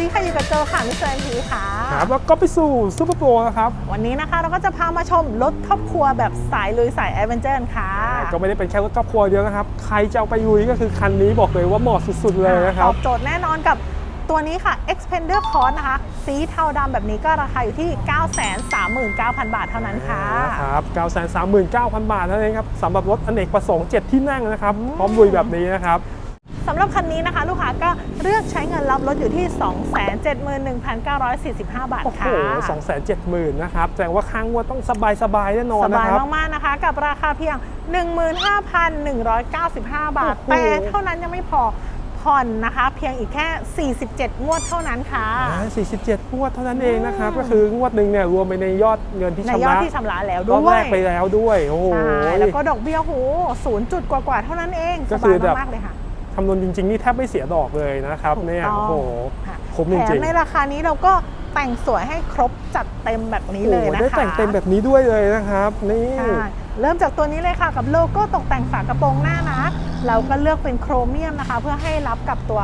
ดีค่ะอยู่กับโจค่ะมิสเตอร์พีค่ะครับแล้วก็ไปสู่ซูเปอร์โปรนะครับ วันนี้นะคะเราก็จะพามาชมรถครอบครัวแบบสายลุยสายแอดเวนเจอร์ค่ะ ก็ไม่ได้เป็นแค่รถครอบครัวเดียวนะครับ ใครจะเอาไปลุยก็คือคันนี้บอกเลยว่าเหมาะสุดๆเลยนะคตรัอบบโจทย์แน่นอนกับตัวนี้ค่ะ Expander Cross นะคะ สีเทาดำแบบนี้ก็ราคาอยู่ที่ 939,000 บาทเท่านั้นค่ะครับ939,000 บาทนั่นเองครับสำหรับรถอเนกประสงค์ 7 ที่นั่งนะครับ พร้อมลุยแบบนี้นะครับ สำหรับคันนี้นะคะ ลูกค้าก็เลือกใช้เงินรับรถอยู่ที่ 271,945 บาทโอ้โหค่ะ270,000นะครับแสดงว่าค้างงวดต้องสบายๆแน่นอนสนะบายครับ มากๆนะคะ กับราคาเพียง 15,195 บาท โอ้โห แต่เท่านั้นยังไม่พอผ่อนนะคะ เพียงอีกแค่ 47 งวดเท่านั้นค่ะอ่า47งวดเท่านั้นเองนะครับก็คืองวดหนึ่งเนี่ยรวมไปในยอดเงินที่ในชำยอดระที่ชำระแล้วรด้อบวแรย กไปแล้วด้วย โอ้โห ใช่แล้วก็ดอกเบี้ยโหศูนย์จุดกว่าๆเท่านั้นเองก็สคืบาอยแบบ มากๆเลยค่ะ คำนวณจริง ๆ นี่แทบไม่เสียดอกเลยนะครับถูกเนี่ยต้องโอ้โหค่ะคุ้มจริงๆแถมในราคานี้เราก็แต่งสวยให้ครบจัดเต็มแบบนี้เลยโอ้นะโหคะได้แต่งเต็มแบบนี้ด้วยเลยนะครับนี่ใช่เริ่มจากตัวนี้เลยค่ะกับโลโก้ตกแต่งฝากระโปรงหน้านะ เราก็เลือกเป็นโครเมียมนะคะ เพื่อให้รับกับตัว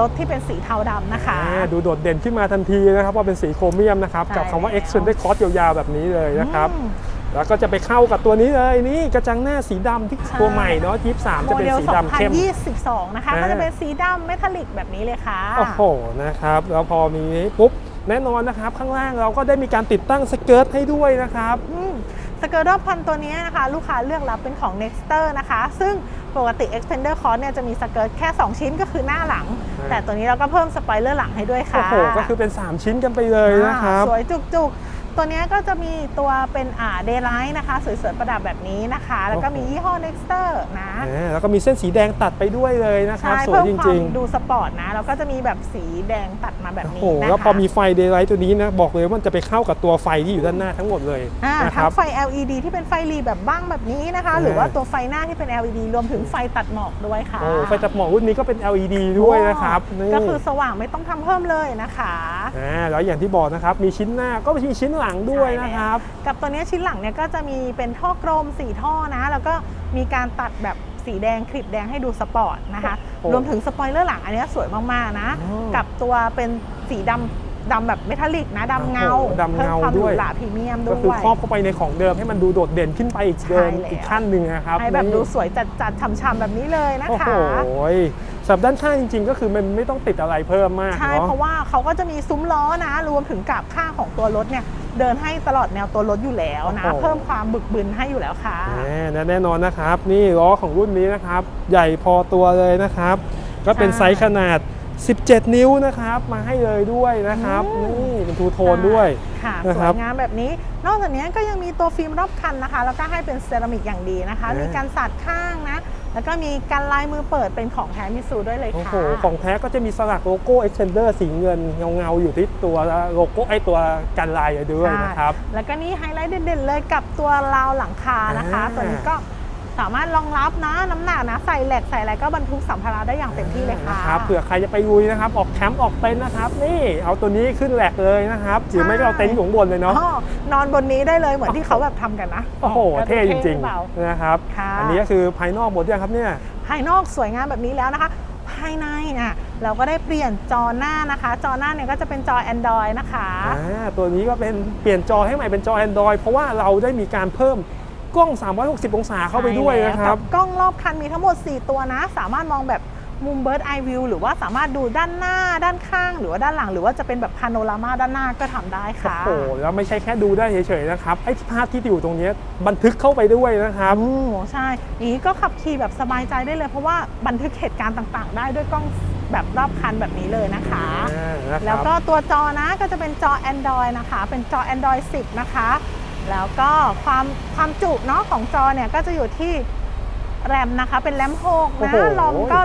รถที่เป็นสีเทาดำนะคะอ่าดูโดดเด่นขึ้นมาทันทีนะครับว่าเป็นสีโครเมียมนะครับใช่กับคำว่าแล้ว X เป็นได้คอร์สยาวๆแบบนี้เลยนะครับอืม แล้วก็จะไปเข้ากับตัวนี้เลยนี่กระจังหน้าสีดำที่ใช่ตัวใหม่เนาะทีปสามโมจะเป็นเดลสีดำเข้ม2022 นะคะอ่าก็จะเป็นสีดำเมทัลลิกแบบนี้เลยค่ะ โอ้โหนะครับแล้วพอมีนี้ปุ๊บแน่นอนนะครับ ข้างล่างเราก็ได้มีการติดตั้งสเกิร์ตให้ด้วยนะครับอืมสเกิร์ตรอบพันตัวนี้นะคะ ลูกค้าเลือกรับเป็นของ Nexter นะคะ ซึ่งปกติ Expander Cross เนี่ยจะมีสเกิร์ตแค่ 2 ชิ้นก็คือหน้าหลังอ่าแต่ตัวนี้เราก็เพิ่มสปอยเลอร์หลังให้ด้วยโอ้ค่ะโห ก็คือเป็น 3 ชิ้นกันไปเลยนะครับอ่าสวยจุกๆ ตัวเนี้ยก็จะมีตัวเป็นอ่าเดย์ไลท์นะคะ สวยๆประดับแบบนี้นะคะ แล้วก็มียี่ห้อ Nexter นะอ่าแล้วก็มีเส้นสีแดงตัดไปด้วยเลยนะครับใช่สวยเพิ่มจควาริมงดูสปอร์ตนะ แล้วก็จะมีแบบสีแดงตัดมาแบบๆโอ้นี้โหนะคะแล้วพอมีไฟเดย์ไลท์ตัวนี้นะ บอกเลยว่ามันจะไปเข้ากับตัวไฟที่อยู่ด้านหน้าทั้งหมดเลยอ่านะคทั้รังบไฟ LED ที่เป็นไฟรีแบบบ้างแบบนี้นะคะอ่าหรือว่าตัวไฟหน้าที่เป็น LED รวมถึงไฟตัดหมอกด้วยค่ะโอ้ไฟตัดหมอกรุ่นนี้ก็เป็น LED ด้วยนะครับนี่ก็คือสว่างไม่ต้องทำเพิ่มเลยนะคะอ่าแล้วอย่างที่บอกนะครับมีชิ้นหน้าก็มีชิ้นหลังด้วยนะครับ กับตัวเนี้ยชิ้นหลังเนี่ยก็จะมีเป็นท่อกลมสีท่อนะ แล้วก็มีการตัดแบบสีแดงคลิปแดงให้ดูสปอร์ตนะคะโอ้รวมถึงสปอยเลอร์หลังอันเนี้ยสวยมากๆนะอ๋อกับตัวเป็นสีดำดำแบบเมทัลลิกนะดำเงาโอ้โหดำเงาพิ่มความหด้รูวยหราพรีเมียมด้ก็วยคือครอบเข้าไปในของเดิมให้มันดูโดดเด่นขึ้นไปอีกเดิมใช่แล้วอีกขั้นหนึ่งนะครับให้แบบนี่ดูสวยจัดจัดๆฉ่ำๆแบบนี้เลยนะโอ้คะโหสำหรับด้านข้างจริง ๆ ก็คือมันไม่ต้องติดอะไรเพิ่มมากใช่เนาะเพราะว่าเขาก็จะมีซุ้มล้อนะ รวมถึงกับข้างของตัวรถเนี่ย เดินให้ตลอดแนวตัวรถอยู่แล้วนะ โอ้โห เพิ่มความบึกบึนให้อยู่แล้วค่ะ แน่และแน่นอนนะครับ นี่ล้อของรุ่นนี้นะครับ ใหญ่พอตัวเลยนะครับ ก็เป็นใช่ไซส์ขนาด 17 นิ้วนะครับ มาให้เลยด้วยนะครับ อืม นี่เป็นทูโทนด้วย ค่ะนะสครัวบยงามแบบนี้ นอกจากนี้ก็ยังมีตัวฟิล์มรอบคันนะคะ แล้วก็ให้เป็นเซรามิกอย่างดีนะคะ อ่ามีมีการสัดข้างนะ แล้วก็มีการลายมือเปิดเป็นของแท้มิซูด้วยเลยโอ้ค่ะโห ของแท้ก็จะมีสลักโลโก้ Extender สีเงินเงาๆ อยู่ที่ตัวโลโก้ไอตัวกันลายด้วยนะครับ แล้วก็นี่ไฮไลท์เด่นๆเลยกับตัวราวหลังคานะคะอ่าตัวนี้ก็ สามารถรองรับนะน้ำหนักนะใส่แหลกใส่อะไรก็บรรทุกสัมภาระได้อย่างเต็มที่เลยค่ะนะครับเผื่อใครจะไปลุยนะครับ ออกแคมป์ออกเต็นท์นะครับ นี่เอาตัวนี้ขึ้นแหลกเลยนะครับหรือไม่ก็เอาเต็นท์อยู่ข้างบนเลยเนาะอ๋อนอนบนนี้ได้เลยเหมือนที่เขาแบบทำกันนะโอ้โหก็ดูเท่จริงหอเปล่าๆนะครับค่ะอันนี้ก็คือภายนอกหมดยังครับเนี่ยภายนอกสวยงามแบบนี้แล้วนะคะ ภายในน่ะเราก็ได้เปลี่ยนจอหน้านะคะ จอหน้าเนี่ยก็จะเป็นจอ Android นะคะอ่าตัวนี้ก็เป็นเปลี่ยนจอให้ใหม่เป็นจอ Android เพราะว่าเราได้มีการเพิ่ม กล้อง 360 องศาเข้าไปด้วยนะครับใช่แล้วกักล้องรอบคันมีทั้งหมด 4 ตัวนะ สามารถมองแบบมุม Bird Eye View หรือว่าสามารถดูด้านหน้า ด้านข้าง หรือว่าด้านหลัง หรือว่าจะเป็นแบบพาโนรามาด้านหน้าก็ทำได้โอ้ค่ะโหแล้วไม่ใช่แค่ดูได้เฉยๆนะครับไอ้ภาพที่อยู่ตรงนี้บันทึกเข้าไปด้วยนะครับอืมใช่อย่างนี้ก็ขับขี่แบบสบายใจได้เลย เพราะว่าบันทึกเหตุการณ์ต่างๆ ได้ด้วยกล้องแบบรอบคันแบบนี้เลยนะคะอ่านะครับแล้วก็ตัวจอนะก็จะเป็นจอ Android นะคะ เป็นจอ Android 10 นะคะ แล้วก็ความความจุเนาะของจอเนี่ยก็จะอยู่ที่แรมนะคะ เป็นแรม6โอ้นะโห ลอมก็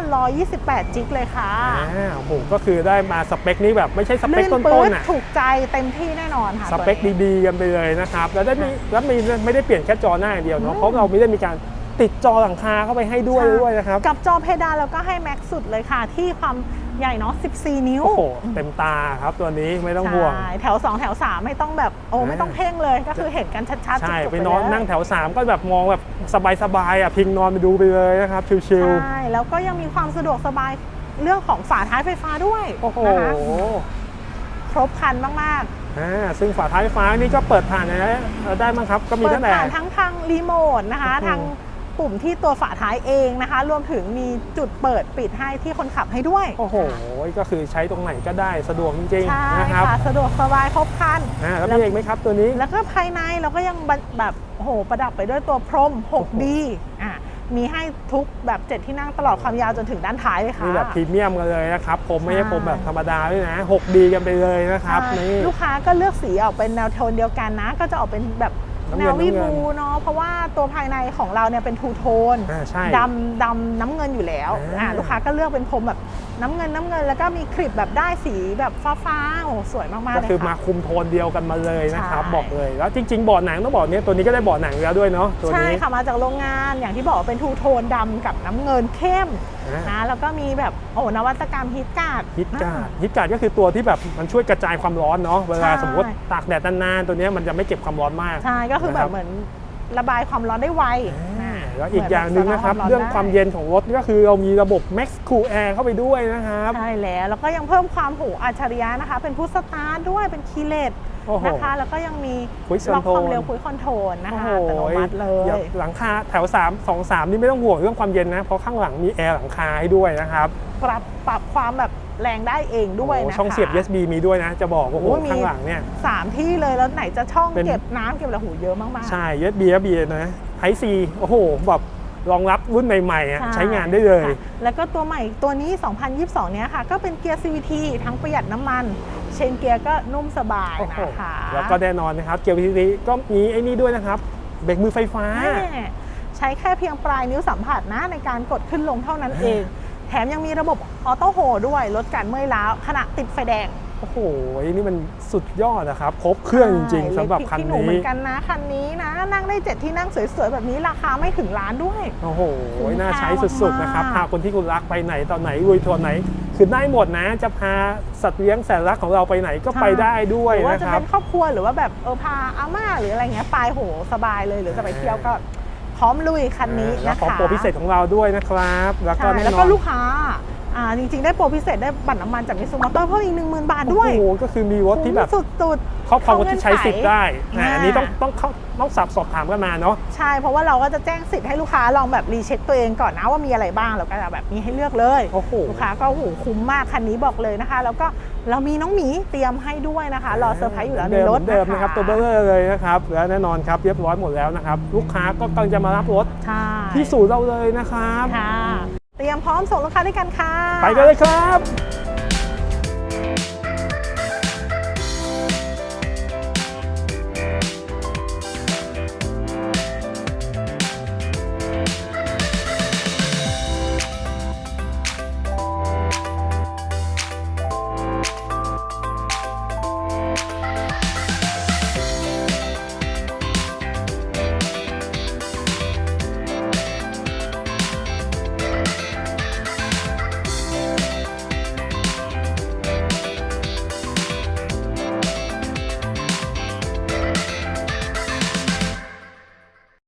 128 จิกเลยค่ะอ่าผมก็คือได้มาสเปคนี้แบบไม่ใช่สเปลื่คนต้ปื๊นดๆอะ ถูกใจเต็มที่แน่นอนค่ะสเปคตัวนี้ ดีๆกันไปเลยนะครับ แล้วได้มีแล้วมีไม่ได้เปลี่ยนแค่จอหน้าอย่างเดียวเนาะอืมเพราะเราไม่ได้มีการ ติดจอหลังคาเข้าไปให้ด้วยใช่ด้วยนะครับ กับจอเพดานแล้วก็ให้แม็กซ์สุดเลยค่ะ ที่ความใหญ่เนาะ 14 นิ้ว โอ้โห เต็มตาครับตัวนี้ไม่ต้องห่วงใช่แถว 2 แถว 3 ไม่ต้องแบบ โอ้ไม่ต้องเพ่งเลยก็คือเห็นกันชัดๆ ใช่จุกๆไปนอนเลยนั่งแถว 3 ก็แบบมองแบบสบายๆอะพิงนอนไปดูไปเลยนะครับ ชิวใช่ แล้วก็ยังมีความสะดวกสบายเรื่องของฝาท้ายไฟฟ้าด้วยๆโอ้โหนะคะครบครันมากอ่าซึ่งฝาท้ายไฟฟ้านี่ก็เปิดผ่านอะไรได้มั้งครับ ก็ๆมีเปิดตั้งแต่ผ่านทั้งทางรีโมทนะคะอืมทาง ปุ่มที่ตัวฝาท้ายเองนะคะ รวมถึงมีจุดเปิดปิดให้ที่คนขับให้ด้วย โอ้โห ก็คือใช้ตรงไหนก็ได้สะดวกจริงใช่ๆนะครับค่ะสะดวกสบายครบครัน อ่าแล้วมีอีกไหมครับตัวนี้ แล้วก็ภายในเราก็ยังแบบโอ้โหประดับไปด้วยตัวพรม 6D อะมีให้ทุกแบบ 7 ที่นั่งตลอดความยาวจนถึงด้านท้ายเลยค่ะ มีแบบพรีเมียมกันเลยนะครับ ผมไม่ใช่ใช่ผมแบบธรรมดาด้วยนะ 6D กันไปเลยนะครับใช่นี่ ลูกค้าก็เลือกสีออกเป็นแนวโทนเดียวกันนะ ก็จะออกเป็นแบบ น้ำแนเงินววิน้ำเงิน บูเนาะเพราะว่าตัวภายในของเราเนี่ยเป็นทูโทนอ่าใช่ดำดำน้ำเงินอยู่แล้วอ่า อ่าลูกค้าก็เลือกเป็นพรมแบบน้ำเงินน้ำเงินแล้วก็มีคลิปแบบได้สีแบบฟ้าฟ้าๆโอ้โหสวยมากๆก็เลยคือมาค่ะ คุมโทนเดียวกันมาเลยนะครับใช่ บอกเลยแล้วจริงๆเบาะหนังต้องบอกเนี้ยตัวนี้ก็ได้เบาะหนังอยู่แล้วด้วยเนาะตัวใช่นี้ ค่ะมาจากโรงงานอย่างที่บอกว่าเป็นทูโทนดำกับน้ำเงินเข้มอ่า นะแล้วก็มีแบบโอ้นวัตกรรมฮิตการ์ดฮิตการ์ดฮิตการ์ดก็คือตัวที่แบบมันช่วยกระจายความร้อนเนาะเวลาใช่สมมติตากแดดนานๆตัวเนี้ยมันจะไม่เก็บความร้อนมากใช่ก็คือแบนะครับบเหมือนระบายความร้อนได้ไวอ่าอ่าแล้วอีกอย่างหนึ่งนะครับหมืเรื่องได้ความเย็นของรถก็คือเรามีระบบ Max Cool Air เข้าไปด้วยนะครับใช่แล้วแล้วก็ยังเพิ่มความหูอัจฉริยะนะคะ เป็นพุทสตาร์ทด้วยเป็นคีย์เลส โอ้โหนะคะ แล้วก็ยังมี Quick ล็อกความ Control เร็วคุยคอนโทรลนะโอ้คะโหอัตโนมัติเลยอย่าหลังคาแถว 3 2 3 นี่ไม่ต้องห่วงเรื่องความเย็นนะ เพราะข้างหลังมีแอร์หลังคาให้ด้วยนะครับปรับปรับความแบบแรงได้เองด้วยโอ้โหนะคะช่องเสียบ USB มีด้วยนะ จะบอกโอ้โหโอ้มีข้างหลังเนี่ย สามที่เลยแล้วไหนจะช่องเป็น เก็บน้ำเก็บอะไรหูเยอะมากๆ ใช่ USB USB นะ Type C โอ้โหแบบรองรับรุ่นใหม่ๆอะช่ใช้งานได้เลย ค่ะแล้วก็ตัวใหม่ตัวนี้ 2022 เนี้ยค่ะ ก็เป็นเกียร์ CVT ทั้งประหยัดน้ำมัน เชนเกียร์ก็นุ่มสบายโอ้โหนะคะแล้วก็แน่นอนนะครับ เกียร์ VCT ก็มีไอ้นี่ด้วยนะครับ เบรกมือไฟฟ้า แม่ใช้แค่เพียงปลายนิ้วสัมผัสนะในการกดขึ้นลงเท่านั้นเอง แถมยังมีระบบออโต้โฮด้วยลดการเมื่อยล้าขณะติดไฟแดงโอ้โหนี่มันสุดยอดนะครับ ครบเครื่องจริง ๆสำหรับคันเล็กพริกขี้หนูเหมืนี้อนกันนะคันนี้นะ นั่งได้เจ็ดที่นั่งสวยๆ แบบนี้ราคาไม่ถึงล้านด้วย โอ้โห คุ้มน่าใช้ค่าสุดๆ นะครับ มากๆ พาคนที่คุณรักไปไหนตอนไหนลุยทัวร์ไหน คือได้หมดนะจะพาสัตว์เลี้ยงแสนรักของเราไปไหนก็ไปได้ด้วยหรือว่านะจะครัเป็บนครอบครัวหรือว่าแบบเออพาอาม่าหรืออะไรเงี้ยไปโหสบายเลยหรือจะไปเที่ยวก็พร้อมลุยคันนี้แล้นะวขอคะโปรพิเศษของเราด้วยนะครับ แล้วก็ใช่แน่แล้วนก็อนลูกค้า อ่าจริง ๆ ได้โปรพิเศษได้บัตรน้ำมันจากมิซูมอเตอร์เพิ่มอีก1 0,000บาทด้วยโอ้โหก็คือมีรถที่แบบคุ้มสุดครอบครองรถที่ใช้สิทธิ์ได้อ่าอ่าอันนี้ต้องต้องเข้าต้องสับสอบถามกันมาเนาะๆใช่เพราะว่าเราก็จะแจ้งสิทธิ์ให้ลูกค้าลองแบบรีเช็คตัวเองก่อนนะว่ามีอะไรบ้างเราก็จะแบบมีให้เลือกเลยโอ้โหลูกค้าก็โอ้โหคุ้มมากคันนี้บอกเลยนะคะ แล้วก็เรามีน้องหมีเตรียมให้ด้วยนะคะรอเซอร์ไพรส์อยู่แล้วในรถเหมือนเดิมนะครับตัวเบลเลอร์เลยนะครับแล้วแน่นอนครับเรียบร้อยหมดแล้วนะครับ ลูกค้าก็กำลังจะมารับรถใช่ที่ศูนย์เราเลยนะครับค่ะ เตรียมพร้อมส่งลูกค้าด้วยกันค่ะ ไปกันเลยครับ